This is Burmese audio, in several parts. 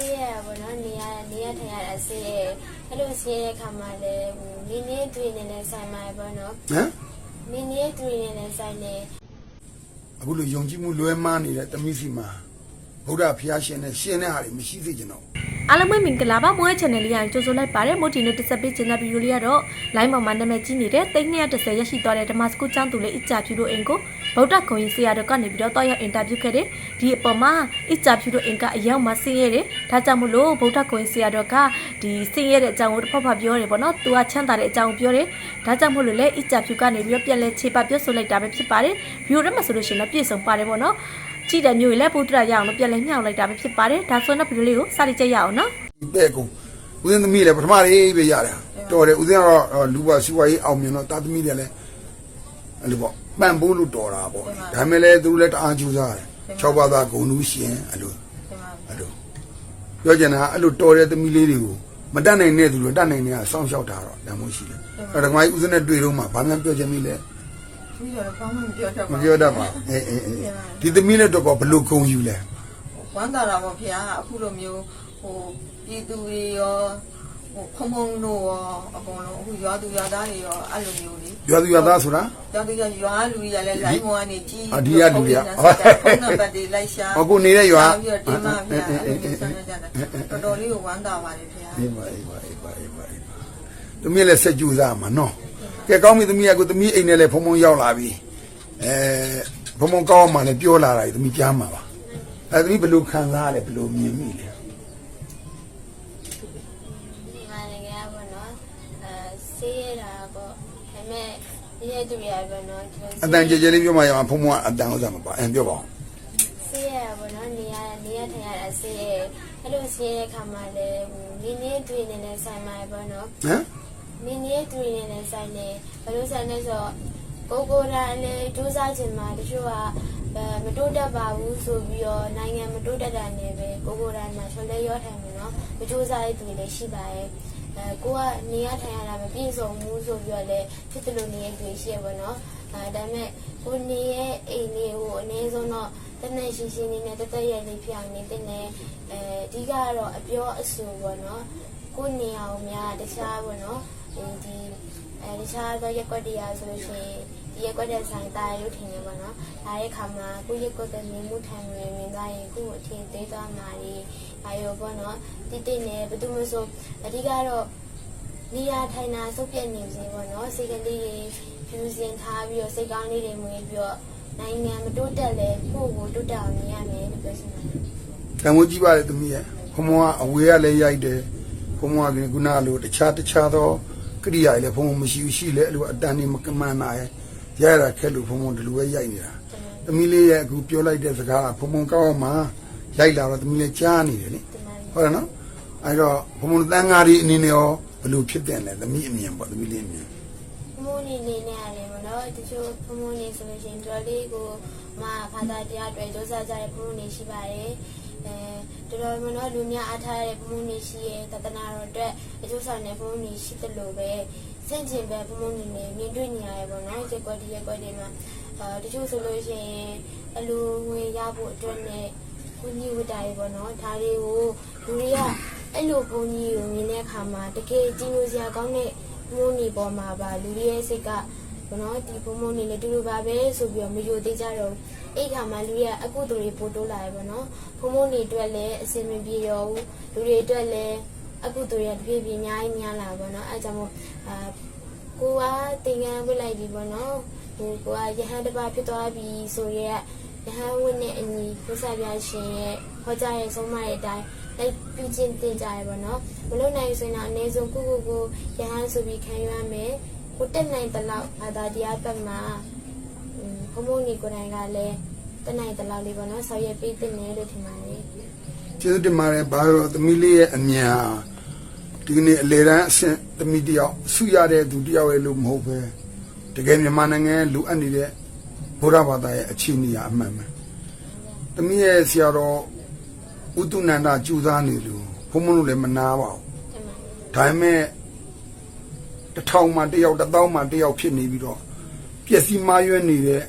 ဆေးရတာပေါ့နော်နေရနေရထိုင်ရတာဆေးရအဲ့လိုဆေးရတဲ့ခါမှာလည်းဟိုနင်းနေတွေ့နေနေဆိုင်မှာပေါ့နော်ဟမ်နင်းနေတွေ့နေနေဆိုင်နေအခုလိုယုံကြည်မှုလွဲမှားနေတဲ့တမိစီမှာဗုဒ္ဓဖျားရှင်နဲ့ရှင်တဲ့ဟာတွေမရှိသေးကြတော့ အားလုံးပဲမင်္ဂလာပါမိုးရဲ့ channel လေးရကြိုဆိုလိုက်ပါတယ်မိုးဒီနေ့တစ်ဆက်ပေးချင်တဲ့ဗီဒီယိုလေးကတော့ line ပေါ်မှာနာမည်ကြီးနေတဲ့330ရရှိသွားတဲ့ဓမ္မစကူကျောင်းသူလေးအစ်ချဖြူတို့အင်ကိုဗုဒ္ဓဂုံကြီးဆရာတော်ကနေပြီးတော့တောက်ရောက်အင်တာဗျူးခဲ့တယ်ဒီအပေါ်မှာအစ်ချဖြူတို့အင်ကအရောက်မှဆင်းရဲတယ်ဒါကြောင့်မို့လို့ဗုဒ္ဓဂုံကြီးဆရာတော်ကဒီဆင်းရဲတဲ့အကြောင်းကိုတစ်ဖက်ဖက်ပြောတယ်ပေါ့နော်သူကချမ်းသာတဲ့အကြောင်းကိုပြောတယ်ဒါကြောင့်မို့လို့လေအစ်ချဖြူကနေပြီးတော့ပြန်လဲခြေပပြောဆိုလိုက်တာပဲဖြစ်ပါတယ်ဗီဒီယိုထဲမှာဆိုလို့ရှိရင်တော့ပြည့်စုံပါတယ်ပေါ့နော် ကြည့်တဲ့မျိုးကြီးလည်းပုဒ္ဒရာရအောင်လို့ပြန်လဲညှောက်လိုက်တာပဲဖြစ်ပါတယ်ဒါဆိုတော့ဗီဒီယိုလေးကိုစလိုက်ကြရအောင်နော်ဒီပဲကူဦးဇင်းသမီးလည်းပထမလေးပဲရတယ်တော်တယ်ဦးဇင်းကတော့အော်လူပါစီဝါရေးအောင်မြင်တော့တာသမီးတွေလည်းအဲ့လိုပေါ့ပန့်ပိုးလို့တော်တာပေါ့ဒါမဲ့လည်းသူတို့လည်းတအားကြိုးစားတယ်၆ပါးသားဂုံလူရှင်အဲ့လိုအဲ့လိုပြောချင်တာအဲ့လိုတော်တဲ့သမီးလေးတွေကိုမတတ်နိုင်တဲ့သူတွေတတ်နိုင်တဲ့ကစောင့်ရှောက်တာတော့တန်မိုးရှိတယ်အဲ့ဒါကမှဦးဇင်းနဲ့တွေ့တော့မှဘာမှပြောချင်မိလဲ ပြီးတော့ဘာမှမပြောတတ်မပါဘူးပြောတတ်ပါအေးအေးအေးဒီသမီးနဲ့တော့ကောဘလို့ဂုံယူလဲဝမ်းသာတာပေါ့ဖေဟာအခုလိုမျိုးဟိုပြည်သူတွေရောဟိုဖုံဖုံတို့ရောအကုန်လုံးအခုရွာသူရွာသားတွေရောအဲ့လိုမျိုးလေရွာသူရွာသားဆိုတာရွာသူရွာလူတွေကလည်း line မောကနေကြီးအဒီကလူတွေကဖုန်းနံပါတ်တွေလိုက်ရှာအခုနေတဲ့ရွာပြီးတော့တင်မဖေဟာအဲ့လိုမျိုးဆက်နေကြတယ်တော်တော်လေးကိုဝမ်းသာပါတယ်ဖေဟာ အေးပါအေးပါအေးပါအေးပါအေးပါသမီးလည်းဆက်ကြိုးစားမှာနော် ကဲကောင်းပြီသမီးကကိုသမီးအိမ်နဲ့လည်းဖုံဖုံရောက်လာပြီအဲဖုံဖုံကောင်းမှလည်းပြောလာတာကြီးသမီးကြားမှာပါအဲသမီးဘယ်လိုခံစားရလဲဘယ်လိုမြင်မိလဲဒီမှာလည်းကပေါ့နော်အဲဆေးရတာပေါ့ဒါပေမဲ့ဒီရဲ့သူရပေါ့နော်ဒီလိုအတန်ကြဲကြဲလေးပြောမှရမှာဖုံဖုံကအတန်ဥစ္စာမပါအဲပြောပါအောင်ဆေးရတာပေါ့နော်နေရနေရထိုင်ရတာဆေးရအဲ့လိုဆေးရတဲ့ခါမှာလည်းဟိုနင်းနေတွေ့နေနေဆိုင်မှာပေါ့နော်ဟမ် နင်းနေတွေ့နေနေဆိုင်နေဘယ်လိုဆိုင်လဲဆိုတော့ကိုကိုရာလည်းစူးစမ်းချင်မှာတချို့ကအဲမတိုးတက်ပါဘူးဆိုပြီးတော့နိုင်ငံမတိုးတက်တာနဲ့ပဲကိုကိုရာမှာချော်လဲရောထိုင်မယ်နော်မစူးစမ်းတဲ့သူတွေလည်းရှိပါရဲ့အဲကိုကနေရထိုင်ရတာမပြည့်စုံဘူးဆိုပြီးတော့လည်းဖြစ်တယ်လို့နေရတွေ့ရှိရပါတော့အဲဒါပေမဲ့ကိုနေရဲ့အိမ်လေးကိုအနည်းဆုံးတော့တနက်ရှိရှိနေနဲ့တသက်ရလေးပြောင်းနေတဲ့နဲ့အဲအဓိကကတော့အပြောအဆိုပေါ့နော်ကိုယ်နေအောင်များတခြားပေါ့နော် ဒီအဲတခြားသောရက်ွက်တရားဆိုလို့ရှိရင်ဒီရက်ွက်တဲ့ဆိုင်တာရုပ်ထင်နေပေါ့နော်ဒါရဲ့ခါမှာကိုယ့်ရက်ွက်တဲ့မြင်မှုထိုင်ဝင်ဝင်သွားရင်ကိုယ့်အထင်သေးသွားမှာဒီအာရောပေါ့နော်တိတိနဲ့ဘယ်သူမှဆိုအဓိကတော့နေရာထိုင်တာစုပ်ပြတ်နေစေပေါ့နော်စိတ်ကလေးတွေဖြူစင်ထားပြီးတော့စိတ်ကောင်းလေးတွေမွေးပြီးတော့နိုင်ငံမတိုးတက်လဲကိုယ့်ကိုတိုးတက်အောင်မြင်ရမယ်လို့ပြောချင်ပါတယ်တန်မိုးကြီးပါလေသမီးရဲ့ဖုံဖုံကအဝေးကလည်းရိုက်တယ်ဖုံဖုံကခုနကလိုတခြားတခြားသော ကရိယာတွေလည်းဖုံဖုံမရှိဘူးရှိလေအဲ့လိုအတန်နေမကမှန်နိုင်ရရတာခက်လို့ဖုံဖုံဒီလိုပဲရိုက်နေတာသမီးလေးရဲ့အခုပြောလိုက်တဲ့စကားကဖုံဖုံကောက်အောင်မှရိုက်လာတော့သမီးလေးကြားနေတယ်လေတင်ပါတယ်ဟုတ်တယ်နော်အဲ့တော့ဖုံဖုံတန်ဃာဒီအနေနဲ့ရောဘယ်လိုဖြစ်တယ်လဲသမီးအမြင်ပေါ့သမီးလေးအမြင်ဖမိုးနေနေနဲ့ရတယ်မနော်တချို့ဖမိုးနေဆိုလို့ရှိရင်တော်လေးကိုမဖာသာတရားတွေဒုစရကြတဲ့ဖမိုးနေရှိပါတယ် အဲတော်တော်မနော်လူများအားထားတဲ့ဖမိုးနေရှိရဲ့တသနာတော်အတွက်အကျိုးဆောင်တဲ့ဖမိုးနေရှိတယ်လို့ပဲစင့်ကျင်ပဲဖမိုးနေနေမြင်တွေ့နေရတယ်ပေါ့နော်ရက်ကွက်ဒီရက်ကွက်တွေမှာအဲတချို့ဆိုလို့ရှိရင်အလူငွေရဖို့အတွက်နဲ့ကိုကြီးဝတ္တာရေပေါ့နော်ဒါတွေကိုလူတွေကအဲ့လိုဘုံကြီးကိုမြင်တဲ့အခါမှာတကယ်ကြည်ညိုစရာကောင်းတဲ့ဖုန်းနေပေါ်မှာပါလူတွေရဲ့စိတ်က ဘနော်ဒီဖုန်းမုန်းနေလေတူတူပါပဲဆိုပြီးတော့မယိုသေးကြတော့အဲ့ခါမှာလူတွေကအကုသိုလ်တွေပို့တိုးလာရပါတော့ဖုန်းမုန်းနေအတွက်လည်းအစင်မပြေရောဘူးလူတွေအတွက်လည်းအကုသိုလ်တွေတပြေးပြေးအများကြီးများလာပါတော့အဲကြောင့်မို့အာကိုကတင်ငန်းဝစ်လိုက်ပြီပေါ့နော်ဟိုကိုကရဟန်းတစ်ပါးဖြစ်သွားပြီဆိုရဲရဟန်းဝစ်နဲ့အညီကိုစားပြရှင်ရဲ့ဟောကြားရဲ့ဆုံးမရဲ့အတိုင်းလိုက်ပြုချင်းတင်ကြရပါတော့မလို့နိုင်ဆိုရင်တော့အနည်းဆုံးကိုကိုကိုရဟန်းဆိုပြီးခံရမယ် ကိုတက်နိုင်တဲ့လောက်ဘာသာတရားဘက်မှာဘုံဘုံညီကိုယ်တိုင်ကလည်းတက်နိုင်တဲ့လောက်လေးပေါ့နော်ဆောက်ရပေးတင်တယ်လို့ထင်ပါတယ်ကျေးဇူးတင်ပါတယ်ဘာလို့သမီးလေးရဲ့အမြင်ဟာဒီကနေ့အလေတန်းအဆင့်သမီးတယောက်ဆုရတဲ့သူတယောက်ရဲ့လို့မဟုတ်ပဲတကယ်မြန်မာနိုင်ငံရဲ့လူအပ်နေတဲ့ဘုရားဘာသာရဲ့အခြေအနေအမှန်ပဲသမီးရဲ့ဆရာတော်ဥတုနန္ဒကျူစားနေလို့ဘုံမလို့လည်းမနာပါဘူးတင်ပါတယ်ဒါပေမဲ့ တစ်ထောင်မှတစ်ယောက်တစ်သောင်းမှတစ်ယောက်ဖြစ်နေပြီးတော့ပျက်စီးမှားယွင်းနေတဲ့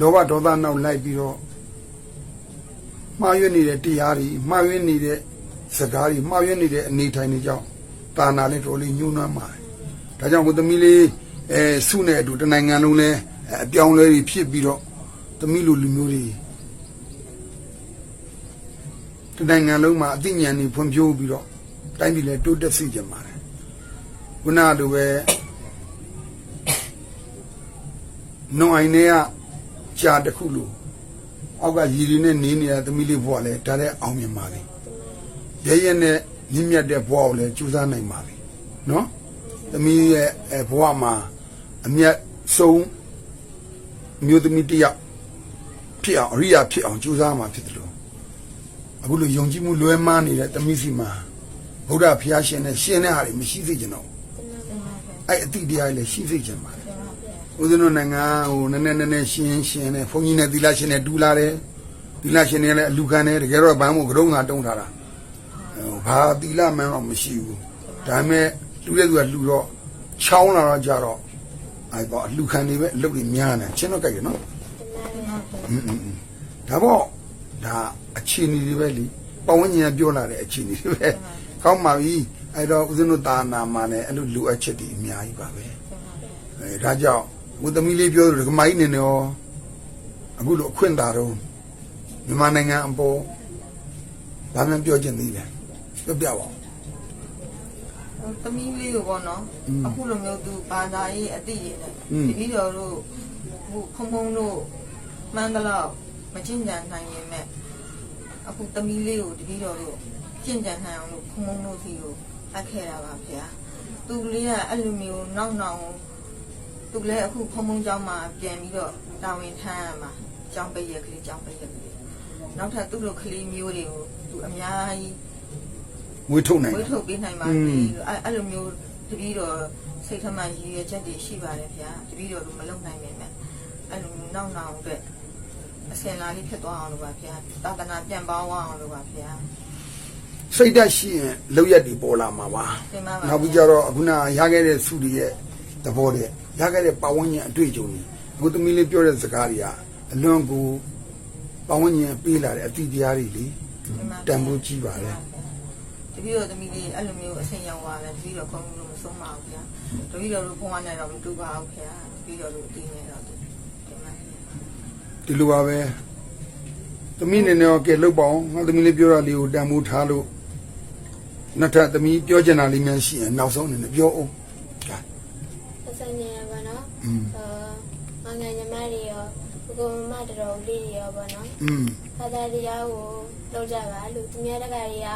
လောဘဒေါသနောက်လိုက်ပြီးတော့မှားယွင်းနေတဲ့တရားတွေမှားယွင်းနေတဲ့စကားကြီးမှားရွက်နေတဲ့အနေထိုင်နေကြောင်းတာနာလည်းတော်လေးညှိုးနှမ်းပါတယ်ဒါကြောင့်ကိုသမီးလေးအဲစုနဲ့အတူတနိုင်ငံလုံးလဲအပြောင်းလဲတွေဖြစ်ပြီးတော့သမီးလိုလူမျိုးတွေတနိုင်ငံလုံးမှာအသိဉာဏ်တွေဖွံ့ဖြိုးပြီးတော့တိုင်းပြည်လဲတိုးတက်စေချင်ပါတယ် ခုနလိုပဲနွန်အိုင်နဲ့ကကြာတစ်ခုလို့အောက်ကရည်ရည်နဲ့နေနေတဲ့သမီးလေးဘွားလဲဒါလည်းအောင်မြင်ပါလေရဲရဲနဲ့မြင့်မြတ်တဲ့ဘွားကိုလည်းကြိုးစားနိုင်ပါလေနော်သမီးရဲ့အဲဘွားမှာအမျက်ဆုံးမျိုးသမီးတစ်ယောက်ဖြစ်အောင်အရိယာဖြစ်အောင်ကြိုးစားမှာဖြစ်တယ်လို့အခုလိုယုံကြည်မှုလွဲမှားနေတဲ့သမီးစီမှာဗုဒ္ဓဖျားရှင်နဲ့ရှင်တဲ့ဟာတွေမရှိစေချင်တော့ အဲ့အတိတရားလည်းရှိစေချင်ပါတယ်ဦးဇင်းတို့နိုင်ငံဟိုနည်းနည်းနည်းနည်းရှင်းရှင်းနဲ့ဘုန်းကြီးနဲ့သီလရှင်နဲ့ဒူလာတယ်သီလရှင်နဲ့လည်းအလူခံတယ်တကယ်တော့ဘာမှမကြုံတာတုံးထားတာဘာသီလမှန်းတော့မရှိဘူးဒါပေမဲ့လူတဲ့သူကလူတော့ချောင်းလာတော့ကြတော့အဲ့ပေါ့အလူခံတွေပဲအလုပ်တွေများနေချင်းတော့ကြိုက်ရနော်ဒါပေါ့ဒါအခြေအနေတွေပဲလीပဝန်းကျင်ကပြောလာတဲ့အခြေအနေတွေပဲကောင်းပါပြီ အဲ့တော့ဦးဇင်းတို့တာနာမှာလည်းအဲ့လိုလူအပ်ချက်တွေအများကြီးပါပဲအဲဒါကြောင့်ဦးသမီးလေးပြောလို့ဒီကမကြီးနေနေရောအခုလိုအခွင့်သာတော့မြန်မာနိုင်ငံအပေါ်ဘာမှပြောချင်သေးလဲပြောပြပါဦးသမီးလေးကိုပေါ့နော်အခုလိုမျိုးသူဘာသာရေးအသိရည်နဲ့တပည့်တော်တို့ဟိုခုံခုံတို့မှန်တယ်လို့မကျင့်ကြံနိုင်ရင်မဲ့အခုသမီးလေးကိုတပည့်တော်တို့ကျင့်ကြံနိုင်အောင်လို့ခုံခုံတို့စီကို အပ်ခဲ့တာပါဗျာသူလေးကအဲ့လိုမျိုးနောက်နောက်သူလည်းအခုဖုံဖုံကျောင်းမှာပြန်ပြီးတော့တာဝန်ထမ်းရမှာကျောင်းပိတ်ရကလေးကျောင်းပိတ်ရကလေးနောက်ထပ်သူ့လိုကလေးမျိုးတွေကိုသူအများကြီးငွေထုတ်နိုင်ဝေးတယ်ထုတ်ပေးနိုင်ပါอืစေมလို့အဲ့အဲ့လိုမျိုးတပည့်တော်စိတ်ထမှန်ရည်ရွယ်ချက်တွေရှိပါတယ်ဗျာတပည့်တော်တို့မလုံနိုင်ပေမဲ့အဲ့လိုမျိုးနောက်နောက်အတွက်အစင်လာလေးဖြစ်သွားအောင်လို့ပါဗျာသာသနာပြန်ပေါင်းအောင်လို့ပါဗျာ စိတ်ဓာတ်ရှိရင်လောက်ရက်တွေပေါ်လာမှာပါတင်ပါပါနောက်ပြီးကြတော့အခုနရခဲ့တဲ့စုတွေရဲ့သဘောတဲ့ရခဲ့တဲ့ပတ်ဝန်းကျင်အတွေ့အကြုံတွေအခုသမီးလေးပြောတဲ့စကားတွေကအလွန်ကိုပတ်ဝန်းကျင်ပေးလာတဲ့အတိတရားတွေလေတန်ဖိုးကြီးပါတယ်တပည့်တော်သမီးလေးအဲ့လိုမျိုးအစင်ရောက်သွားတယ်တပည့်တော်ခုံလို့မဆုံးပါဘူးဗျာတပည့်တော်တို့ဘုံဝနဲ့တော့မတူပါဘူးဗျာတပည့်တော်တို့အတင်းနေတော့တင်ပါဒီလိုပါပဲသမီးနေနေရောကဲလုတ်ပါအောင်ငါသမီးလေးပြောတာလေးကိုတန်ဖိုးထားလို့ နောက်ထပ်သမီးပြောချင်တာလေးများရှိရင်နောက်ဆုံးအနေနဲ့ပြောအောင်ကဲ ပတ်စံနေရပါနော် อืม အာမငယ်ညီမတွေရောဘုကုံမတော်တော်လေးတွေရောပေါ့နော် อืม ဘာသာတရားကိုလောက်ကြပါလို့သူများတကာတွေက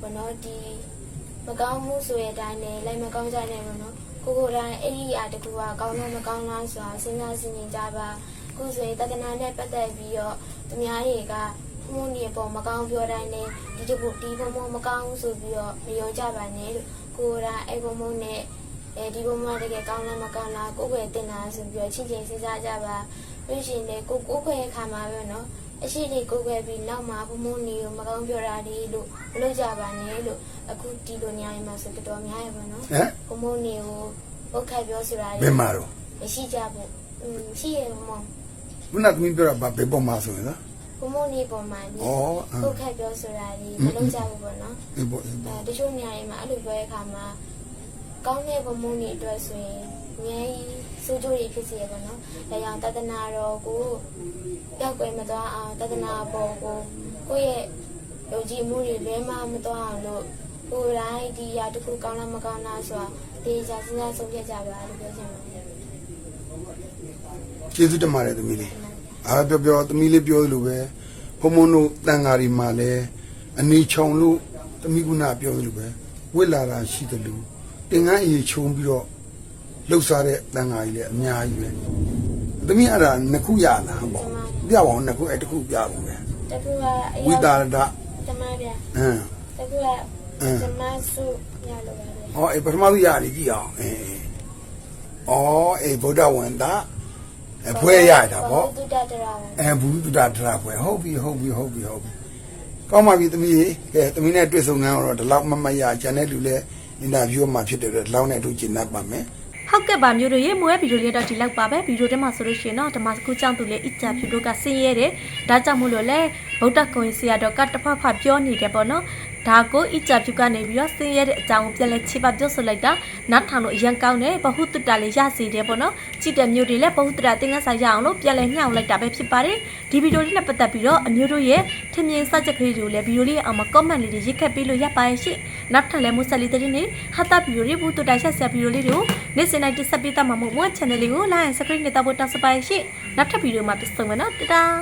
ဘောနော်ဒီမကောင်းမှုဆိုတဲ့အတိုင်းနဲ့လိုက်မကောင်းကြနဲ့ဘောနော်ကိုကိုယ်တိုင်အဲ့ဒီအတကူကကောင်းလို့မကောင်းလားဆိုတာစဉ်းစားစဉ်းကျင်ကြပါခုဆိုရင်တက္ကနာနဲ့ပတ်သက်ပြီးတော့သူများတွေက ဘုံနေပေါ်မကောင်းပြောတိုင်းနဲ့ဒီတကူဒီဘုံမမကောင်းဆိုပြီးတော့မယုံကြပါနဲ့လို့ကိုယ်တိုင်အဲ့ဘုံဘုံနဲ့အဲဒီဘုံမတကယ်ကောင်းလားမကောင်းလားကိုယ်ွယ်တင်တာဆိုပြီးတော့ချင်းချင်းစဉ်းစားကြပါလို့ရှိရင်လေကိုကိုယ်ွယ်ခါမှာပဲနော်အရှိတွေကိုယ်ွယ်ပြီးနောက်မှာဘုံမုံနေကိုမကောင်းပြောတာဒီလို့မလုပ်ကြပါနဲ့လို့အခုဒီလိုညရင်မှာဆိုတော်တော်များရပါနော်ဟမ်ဘုံမုံနေကိုဘုတ်ခတ်ပြောဆိုတာဘယ်မှာတော့မရှိကြဘူးอืมရှိရမမောခုနသမီးပြောတာဘာဘယ်ပေါ်မှာဆိုရင်လား ဘုံမုံနေပေါ်မှာဩဘုတ်ခတ်ပြောဆိုတာဒီမလုပ်ကြဘူးပေါ့နော်အေးပေါ့အေးအဲပေါ့တချို့ညရင်မှာအဲ့လိုပြောတဲ့အခါမှာကောင်းတဲ့ဘုံမုံနေအတွက်ဆိုရင်အများကြီးစိုးကျိုးတွေဖြစ်စေရပါတော့။ဒါကြောင့်တဒနာတော်ကိုပြောက်ွယ်မသွားအောင်တဒနာပေါ်ကိုကိုယ့်ရဲ့ယုံကြည်မှုတွေလဲမမသွားအောင်လို့ကိုယ်တိုင်းဒီအရာတစ်ခုကောင်းလားမကောင်းလားဆိုတာတေချာစဉ်းစားဆုံးဖြတ်ကြပါလို့ပြောချင်ပါတယ်ကျေးဇူးတင်ပါတယ်သမီးလေး အားပြောပြောသမီးလေးပြောသလိုပဲဘုံမုံတို့တန်ဃာတွေမှာလည်းအနေချောင်လို့သမီးကုနာပြောသလိုပဲဝစ်လာတာရှိတယ်လို့တင်ငန်းအရေးချုံပြီးတော့လှုပ်ရှားတဲ့တန်ဃာကြီးလည်းအများကြီးပဲသမီးအဲ့ဒါနှစ်ခုရလာပေါ့ပြပါအောင်နှစ်ခုအဲ့တစ်ခုပြပါမယ်။တကူကအဝိတာရဒဓမ္မဗျာအင်း။တကူကဓမ္မစုရလို့ပါပဲဟောအေပထမဆုံးရတယ်ကြည့်အောင်အေးဩအေဗုဒ္ဓဝန္တာ အဖွဲရတာပေါ့သုတ္တတရာဝန်အဲဘူးတုဒ္ဒတရပွဲဟုတ်ပြီဟုတ်ပြီဟုတ်ပြီဟုတ်ပြီကောင်းပါပြီသမီးရေကဲသမီးနဲ့တွေ့ဆုံငန်းတော့ဒီလောက်မမရကျန်တဲ့လူလည်းအင်တာဗျူးမှာဖြစ်တယ်တော့ဒီလောက်နဲ့တို့ကျင်납ပါမယ်ဟုတ်ကဲ့ပါမျိုးတို့ရေမွေးဗီဒီယိုလေးတော့ဒီလောက်ပါပဲဗီဒီယိုထဲမှာဆိုလို့ရှိရင်တော့ဓမ္မစကူကြောင့်သူလေးအစ်ချဖြူတို့ကဆင်းရဲတယ်ဒါကြောင့်မို့လို့လဲဗုဒ္ဓဂုံဆရာတော်ကတဖတ်ဖတ်ပြောနေတယ်ပေါ့နော် ဒါကိုအကြဖြူကနေပြီးတော့ဆင်းရဲတဲ့အကြောင်းကိုပြန်လဲချိပပြောဆိုလိုက်တာနားထောင်လို့အရန်ကောင်းတယ်ဘဟုတုတ္တလေးရစီတယ်ပေါ့နော်ကြည့်တဲ့မျိုးတွေလည်းဘဟုတုတ္တသင်္ကန်းစာရအောင်လို့ပြန်လဲမျှောင်လိုက်တာပဲဖြစ်ပါတယ်ဒီဗီဒီယိုလေးနဲ့ပတ်သက်ပြီးတော့အမျိုးတို့ရဲ့ထင်မြင်စကြက်ကလေးတွေကိုလည်းဗီဒီယိုလေးအောင်မှာ comment လေးတွေရေးခက်ပေးလို့ရပါရဲ့ရှင့်နောက်ထပ်လည်းမူဆက်လေးတဲ့နေဟာတာဗီဒီယိုတွေဘဟုတုတ္တရှက်ဆက်ဗီဒီယိုလေးတွေကိုနေ့စဉ်တိုင်းတက်ဆက်ပေးတတ်မှာမို့မွေး channel လေးကို like and subscribe နဲ့တောက်ဖို့တောက်စပါရဲ့ရှင့်နောက်ထပ်ဗီဒီယိုမှာပြန်ဆုံမယ်နော်တတား